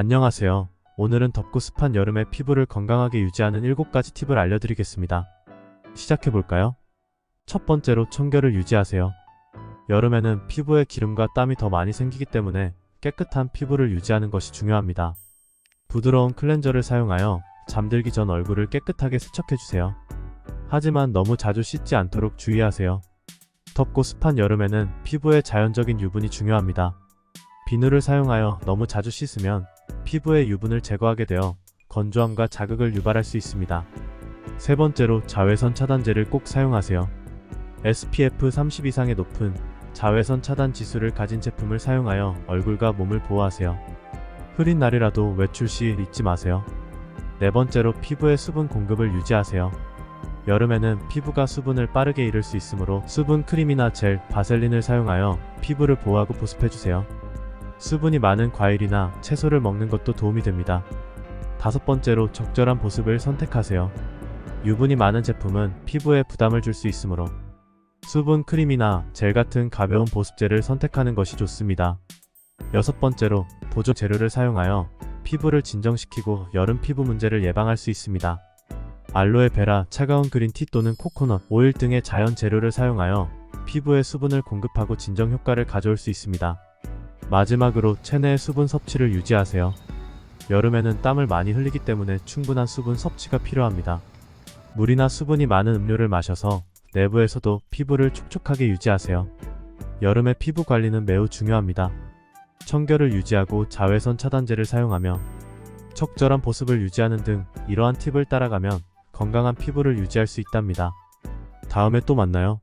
안녕하세요. 오늘은 덥고 습한 여름에 피부를 건강하게 유지하는 7가지 팁을 알려드리겠습니다. 시작해볼까요? 첫 번째로 청결을 유지하세요. 여름에는 피부에 기름과 땀이 더 많이 생기기 때문에 깨끗한 피부를 유지하는 것이 중요합니다. 부드러운 클렌저를 사용하여 잠들기 전 얼굴을 깨끗하게 세척해주세요. 하지만 너무 자주 씻지 않도록 주의하세요. 덥고 습한 여름에는 피부에 자연적인 유분이 중요합니다. 비누를 사용하여 너무 자주 씻으면 피부의 유분을 제거하게 되어 건조함과 자극을 유발할 수 있습니다. 세 번째로 자외선 차단제를 꼭 사용하세요. SPF 30 이상의 높은 자외선 차단 지수를 가진 제품을 사용하여 얼굴과 몸을 보호하세요. 흐린 날이라도 외출 시 잊지 마세요. 네 번째로 피부의 수분 공급을 유지하세요. 여름에는 피부가 수분을 빠르게 잃을 수 있으므로 수분 크림이나 젤, 바셀린을 사용하여 피부를 보호하고 보습해주세요. 수분이 많은 과일이나 채소를 먹는 것도 도움이 됩니다. 다섯 번째로 적절한 보습을 선택하세요. 유분이 많은 제품은 피부에 부담을 줄 수 있으므로 수분 크림이나 젤 같은 가벼운 보습제를 선택하는 것이 좋습니다. 여섯 번째로 보조 재료를 사용하여 피부를 진정시키고 여름 피부 문제를 예방할 수 있습니다. 알로에베라, 차가운 그린티 또는 코코넛, 오일 등의 자연 재료를 사용하여 피부에 수분을 공급하고 진정 효과를 가져올 수 있습니다. 마지막으로 체내의 수분 섭취를 유지하세요. 여름에는 땀을 많이 흘리기 때문에 충분한 수분 섭취가 필요합니다. 물이나 수분이 많은 음료를 마셔서 내부에서도 피부를 촉촉하게 유지하세요. 여름의 피부 관리는 매우 중요합니다. 청결을 유지하고 자외선 차단제를 사용하며 적절한 보습을 유지하는 등 이러한 팁을 따라가면 건강한 피부를 유지할 수 있답니다. 다음에 또 만나요.